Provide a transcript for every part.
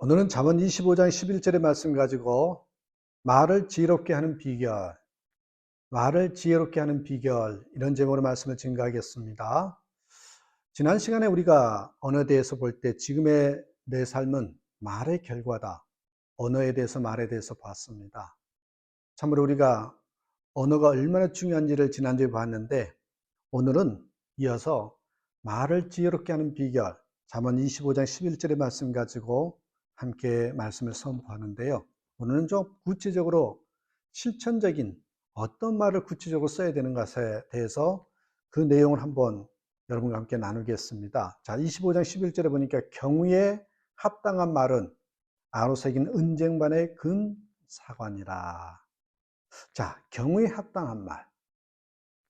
오늘은 잠언 25장 11절의 말씀 가지고 말을 지혜롭게 하는 비결, 말을 지혜롭게 하는 비결 이런 제목으로 말씀을 증가하겠습니다. 지난 시간에 우리가 언어에 대해서 볼 때 지금의 내 삶은 말의 결과다. 언어에 대해서 말에 대해서 봤습니다. 참으로 우리가 언어가 얼마나 중요한지를 지난주에 봤는데 오늘은 이어서 말을 지혜롭게 하는 비결 잠언 25장 11절의 말씀 가지고 함께 말씀을 선포하는데요. 오늘은 좀 구체적으로 실천적인 어떤 말을 구체적으로 써야 되는 것에 대해서 그 내용을 한번 여러분과 함께 나누겠습니다. 자, 25장 11절에 보니까 경우에 합당한 말은 아로새긴 은쟁반의 근사관이라. 자, 경우에 합당한 말.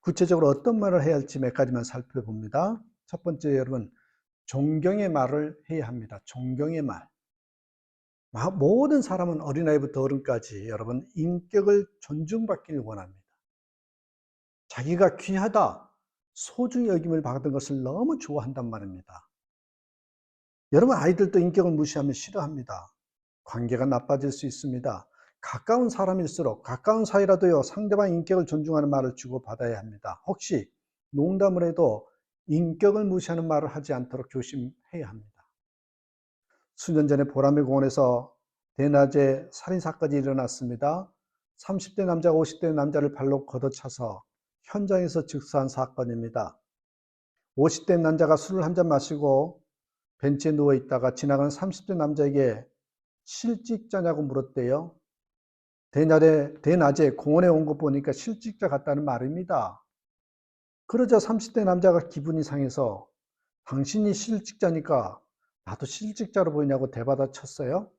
구체적으로 어떤 말을 해야 할지 몇 가지만 살펴봅니다. 첫 번째 여러분, 존경의 말을 해야 합니다. 존경의 말. 모든 사람은 어린아이부터 어른까지 여러분 인격을 존중받기를 원합니다. 자기가 귀하다, 소중히 여김을 받은 것을 너무 좋아한단 말입니다. 여러분 아이들도 인격을 무시하면 싫어합니다. 관계가 나빠질 수 있습니다. 가까운 사람일수록 가까운 사이라도요 상대방 인격을 존중하는 말을 주고 받아야 합니다. 혹시 농담을 해도 인격을 무시하는 말을 하지 않도록 조심해야 합니다. 수년 전에 보라매 공원에서 대낮에 살인사건이 일어났습니다. 30대 남자가 50대 남자를 발로 걷어차서 현장에서 즉사한 사건입니다. 50대 남자가 술을 한 잔 마시고 벤치에 누워 있다가 지나가는 30대 남자에게 실직자냐고 물었대요. 대낮에, 대낮에 공원에 온거 보니까 실직자 같다는 말입니다. 그러자 30대 남자가 기분이 상해서 당신이 실직자니까 나도 실직자로 보이냐고 대받아 쳤어요.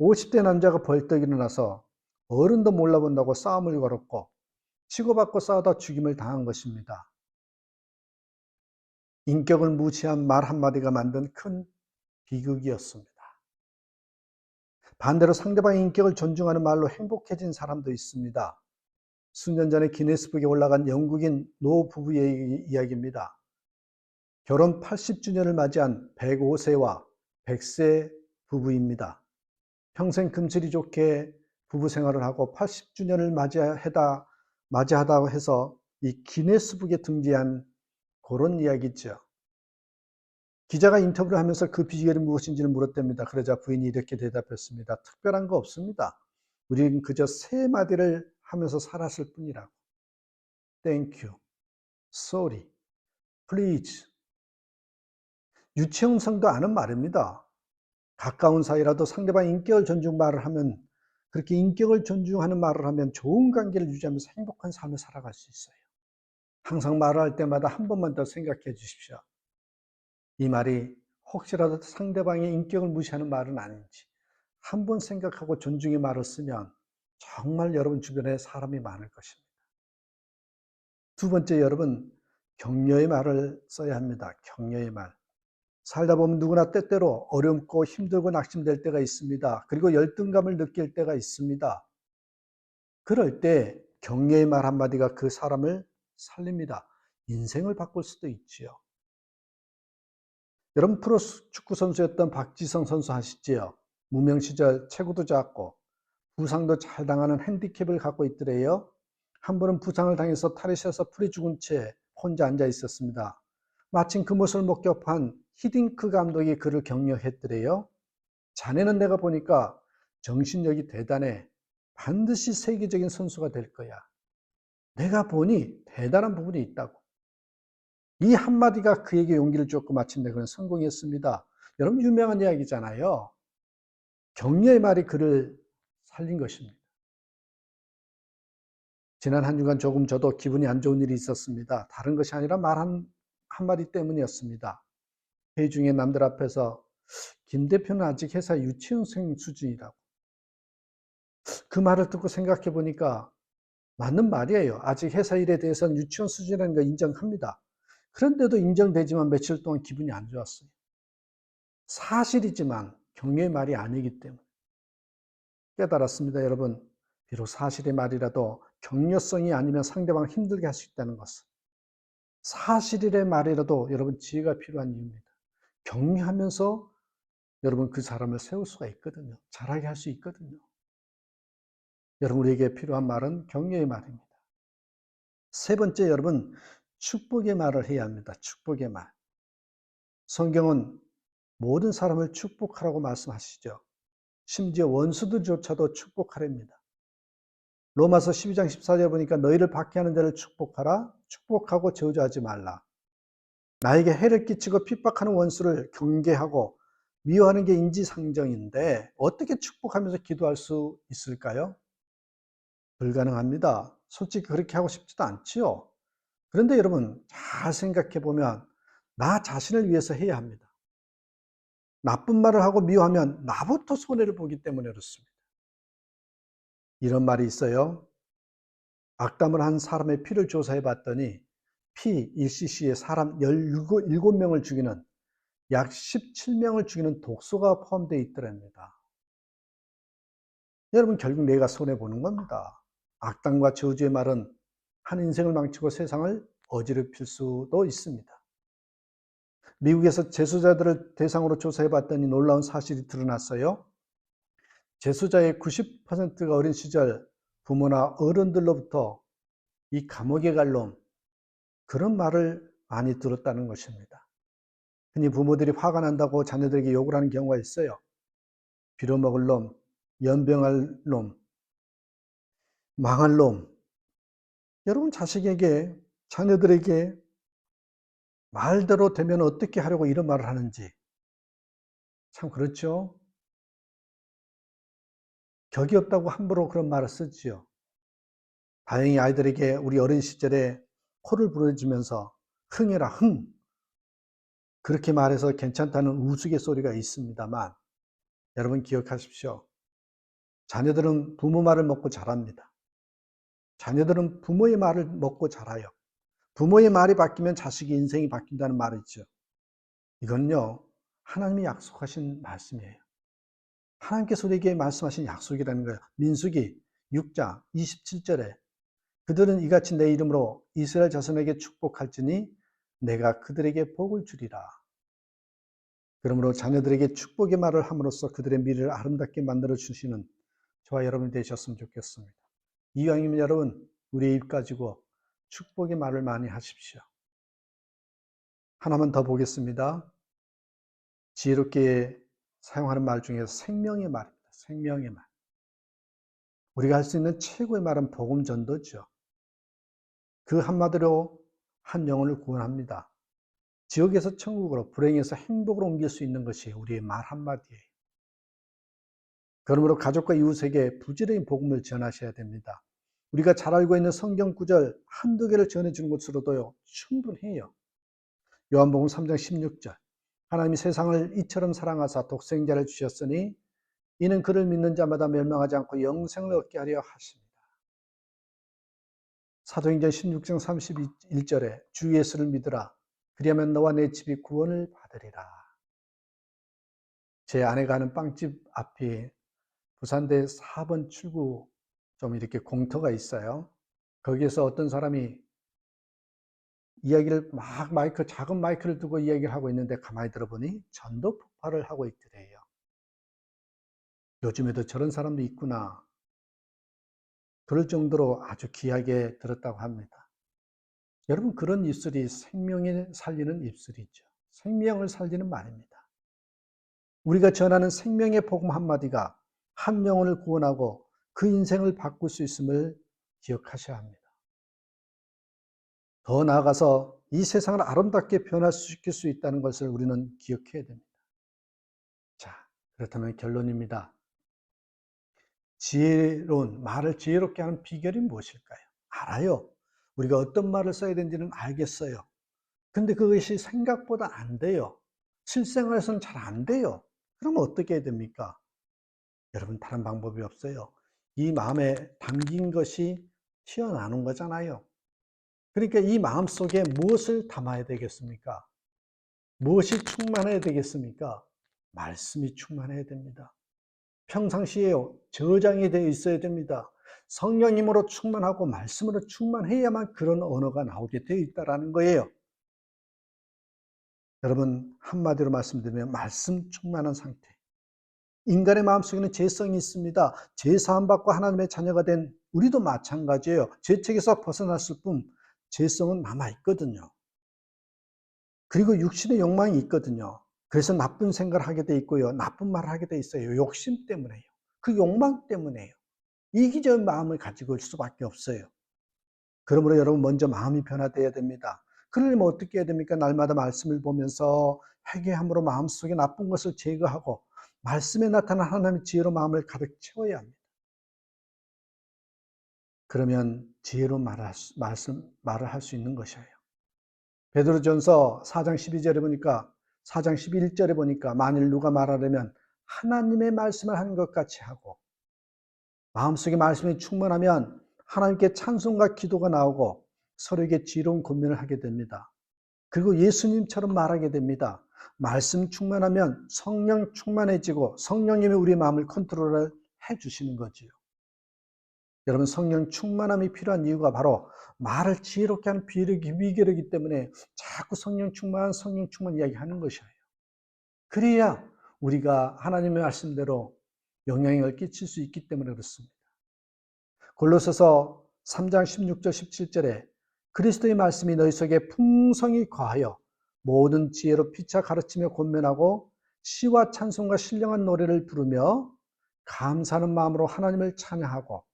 50대 남자가 벌떡 일어나서 어른도 몰라본다고 싸움을 걸었고 치고받고 싸우다 죽임을 당한 것입니다. 인격을 무시한 말 한마디가 만든 큰 비극이었습니다. 반대로 상대방의 인격을 존중하는 말로 행복해진 사람도 있습니다. 수년 전에 기네스북에 올라간 영국인 노 부부의 이야기입니다. 결혼 80주년을 맞이한 105세와 100세 부부입니다. 평생 금슬이 좋게 부부 생활을 하고 80주년을 맞이하다, 맞이하다고 해서 이 기네스북에 등재한 그런 이야기죠. 기자가 인터뷰를 하면서 그 비결이 무엇인지를 물었답니다. 그러자 부인이 이렇게 대답했습니다. 특별한 거 없습니다. 우리는 그저 세 마디를 하면서 살았을 뿐이라고. Thank you. Sorry. Please. 유치원성도 아는 말입니다. 가까운 사이라도 상대방 인격을 존중 말을 하면 그렇게 인격을 존중하는 말을 하면 좋은 관계를 유지하면서 행복한 삶을 살아갈 수 있어요. 항상 말을 할 때마다 한 번만 더 생각해 주십시오. 이 말이 혹시라도 상대방의 인격을 무시하는 말은 아닌지 한 번 생각하고 존중의 말을 쓰면 정말 여러분 주변에 사람이 많을 것입니다. 두 번째 여러분 격려의 말을 써야 합니다. 격려의 말. 살다 보면 누구나 때때로 어렵고 힘들고 낙심될 때가 있습니다. 그리고 열등감을 느낄 때가 있습니다. 그럴 때 격려의 말 한마디가 그 사람을 살립니다. 인생을 바꿀 수도 있지요. 여러분 프로 축구 선수였던 박지성 선수 아시지요? 무명 시절 체구도 작고 부상도 잘 당하는 핸디캡을 갖고 있더래요. 한 번은 부상을 당해서 탈이 셔서 풀이 죽은 채 혼자 앉아 있었습니다. 마침 그 모습을 목격한 히딩크 감독이 그를 격려했더래요. 자네는 내가 보니까 정신력이 대단해. 반드시 세계적인 선수가 될 거야. 내가 보니 대단한 부분이 있다고. 이 한마디가 그에게 용기를 줬고 마침내 그는 성공했습니다. 여러분 유명한 이야기잖아요. 격려의 말이 그를 살린 것입니다. 지난 한 주간 조금 저도 기분이 안 좋은 일이 있었습니다. 다른 것이 아니라 말 한, 한마디 때문이었습니다. 회의 중에 남들 앞에서 김 대표는 아직 회사 유치원생 수준이라고. 그 말을 듣고 생각해 보니까 맞는 말이에요. 아직 회사 일에 대해서는 유치원 수준이라는 거 인정합니다. 그런데도 인정되지만 며칠 동안 기분이 안 좋았어요. 사실이지만 격려의 말이 아니기 때문에. 깨달았습니다, 여러분. 비록 사실의 말이라도 격려성이 아니면 상대방을 힘들게 할 수 있다는 것을. 사실의 말이라도 여러분 지혜가 필요한 이유입니다. 격려하면서 여러분 그 사람을 세울 수가 있거든요. 잘하게 할 수 있거든요. 여러분 우리에게 필요한 말은 격려의 말입니다. 세 번째 여러분 축복의 말을 해야 합니다. 축복의 말. 성경은 모든 사람을 축복하라고 말씀하시죠. 심지어 원수들조차도 축복하랍니다. 로마서 12장 14절 보니까 너희를 박해하는 자를 축복하라. 축복하고 저주하지 말라. 나에게 해를 끼치고 핍박하는 원수를 경계하고 미워하는 게 인지상정인데 어떻게 축복하면서 기도할 수 있을까요? 불가능합니다. 솔직히 그렇게 하고 싶지도 않지요. 그런데 여러분 잘 생각해 보면 나 자신을 위해서 해야 합니다. 나쁜 말을 하고 미워하면 나부터 손해를 보기 때문에 그렇습니다. 이런 말이 있어요. 악담을 한 사람의 피를 조사해 봤더니 피 1cc에 사람 17명을 죽이는 약 17명을 죽이는 독소가 포함되어 있더랍니다. 여러분 결국 내가 손해 보는 겁니다. 악당과 저주의 말은 한 인생을 망치고 세상을 어지럽힐 수도 있습니다. 미국에서 재수자들을 대상으로 조사해 봤더니 놀라운 사실이 드러났어요. 재수자의 90%가 어린 시절 부모나 어른들로부터 이 감옥에 갈 놈, 그런 말을 많이 들었다는 것입니다. 흔히 부모들이 화가 난다고 자녀들에게 욕을 하는 경우가 있어요. 빌어먹을 놈, 연병할 놈, 망할 놈. 여러분 자식에게, 자녀들에게 말대로 되면 어떻게 하려고 이런 말을 하는지. 참 그렇죠? 격이 없다고 함부로 그런 말을 쓰지요. 다행히 아이들에게 우리 어린 시절에 코를 부러지면서 흥해라 흥 그렇게 말해서 괜찮다는 우스갯소리가 있습니다만 여러분 기억하십시오. 자녀들은 부모 말을 먹고 자랍니다. 자녀들은 부모의 말을 먹고 자라요. 부모의 말이 바뀌면 자식의 인생이 바뀐다는 말이 있죠. 이건요, 하나님이 약속하신 말씀이에요. 하나님께서 우리에게 말씀하신 약속이라는 거예요. 민수기 6장 27절에 그들은 이같이 내 이름으로 이스라엘 자손에게 축복할지니 내가 그들에게 복을 주리라. 그러므로 자녀들에게 축복의 말을 함으로써 그들의 미래를 아름답게 만들어 주시는 저와 여러분이 되셨으면 좋겠습니다. 이왕이면 여러분 우리의 입 가지고 축복의 말을 많이 하십시오. 하나만 더 보겠습니다. 지혜롭게 사용하는 말 중에서 생명의 말입니다. 생명의 말. 우리가 할 수 있는 최고의 말은 복음 전도죠. 그 한마디로 한 영혼을 구원합니다. 지옥에서 천국으로, 불행에서 행복으로 옮길 수 있는 것이 우리의 말 한마디예요. 그러므로 가족과 이웃에게 부지런히 복음을 전하셔야 됩니다. 우리가 잘 알고 있는 성경 구절 한두 개를 전해주는 것으로도요, 충분해요. 요한복음 3장 16절. 하나님이 세상을 이처럼 사랑하사 독생자를 주셨으니 이는 그를 믿는 자마다 멸망하지 않고 영생을 얻게 하려 하십니다. 사도행전 16장 31절에 주 예수를 믿으라. 그리하면 너와 내 집이 구원을 받으리라. 제 아내가 하는 빵집 앞이 부산대 4번 출구 좀 이렇게 공터가 있어요. 거기에서 어떤 사람이 이야기를 막 마이크, 작은 마이크를 두고 이야기를 하고 있는데 가만히 들어보니 전도 폭발을 하고 있더래요. 요즘에도 저런 사람도 있구나. 그럴 정도로 아주 귀하게 들었다고 합니다. 여러분, 그런 입술이 생명을 살리는 입술이죠. 생명을 살리는 말입니다. 우리가 전하는 생명의 복음 한마디가 한 영혼을 구원하고 그 인생을 바꿀 수 있음을 기억하셔야 합니다. 더 나아가서 이 세상을 아름답게 변화시킬 수 있다는 것을 우리는 기억해야 됩니다. 자, 그렇다면 결론입니다. 지혜로운 말을 지혜롭게 하는 비결이 무엇일까요? 알아요. 우리가 어떤 말을 써야 되는지는 알겠어요. 근데 그것이 생각보다 안 돼요. 실생활에서는 잘 안 돼요. 그럼 어떻게 해야 됩니까? 여러분, 다른 방법이 없어요. 이 마음에 담긴 것이 튀어나오는 거잖아요. 그러니까 이 마음 속에 무엇을 담아야 되겠습니까? 무엇이 충만해야 되겠습니까? 말씀이 충만해야 됩니다. 평상시에 저장이 되어 있어야 됩니다. 성령님으로 충만하고 말씀으로 충만해야만 그런 언어가 나오게 되어 있다는 거예요. 여러분, 한마디로 말씀드리면 말씀 충만한 상태. 인간의 마음속에는 죄성이 있습니다. 죄 사함 받고 하나님의 자녀가 된 우리도 마찬가지예요. 죄책에서 벗어났을 뿐 죄성은 남아 있거든요. 그리고 육신의 욕망이 있거든요. 그래서 나쁜 생각을 하게 돼 있고요. 나쁜 말을 하게 돼 있어요. 욕심 때문에요. 그 욕망 때문에요. 이기적인 마음을 가지고 올 수밖에 없어요. 그러므로 여러분 먼저 마음이 변화돼야 됩니다. 그러려면 어떻게 해야 됩니까? 날마다 말씀을 보면서 회개함으로 마음속에 나쁜 것을 제거하고 말씀에 나타난 하나님의 지혜로 마음을 가득 채워야 합니다. 그러면 지혜로 말할 수, 말씀, 말을 할 수 있는 것이에요. 베드로전서 4장 12절에 보니까 4장 11절에 보니까 만일 누가 말하려면 하나님의 말씀을 하는 것 같이 하고 마음속에 말씀이 충만하면 하나님께 찬송과 기도가 나오고 서로에게 지혜로운 고민을 하게 됩니다. 그리고 예수님처럼 말하게 됩니다. 말씀 충만하면 성령 충만해지고 성령님이 우리 마음을 컨트롤을 해 주시는 거지요. 여러분 성령 충만함이 필요한 이유가 바로 말을 지혜롭게 하는 비결이기, 때문에 자꾸 성령 충만, 성령 충만 이야기하는 것이에요. 그래야 우리가 하나님의 말씀대로 영향을 끼칠 수 있기 때문에 그렇습니다. 골로새서 3장 16절 17절에 그리스도의 말씀이 너희 속에 풍성히 거하여 모든 지혜로 피차 가르치며 권면하고 시와 찬송과 신령한 노래를 부르며 감사하는 마음으로 하나님을 찬양하고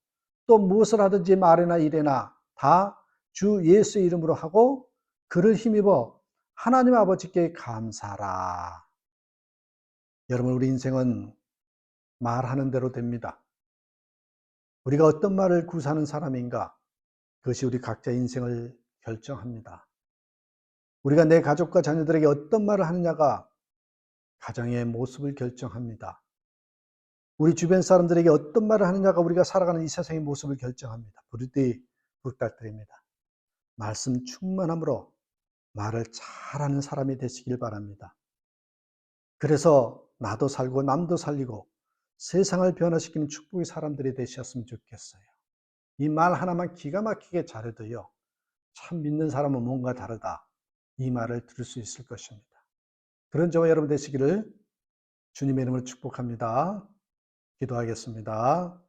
또 무엇을 하든지 말이나 일에나 다 주 예수의 이름으로 하고 그를 힘입어 하나님 아버지께 감사라. 여러분 우리 인생은 말하는 대로 됩니다. 우리가 어떤 말을 구사하는 사람인가? 그것이 우리 각자의 인생을 결정합니다. 우리가 내 가족과 자녀들에게 어떤 말을 하느냐가 가정의 모습을 결정합니다. 우리 주변 사람들에게 어떤 말을 하느냐가 우리가 살아가는 이 세상의 모습을 결정합니다. 부르디 부탁드립니다. 말씀 충만함으로 말을 잘하는 사람이 되시길 바랍니다. 그래서 나도 살고 남도 살리고 세상을 변화시키는 축복의 사람들이 되셨으면 좋겠어요. 이 말 하나만 기가 막히게 잘해도요. 참 믿는 사람은 뭔가 다르다. 이 말을 들을 수 있을 것입니다. 그런 저와 여러분 되시기를 주님의 이름으로 축복합니다. 기도하겠습니다.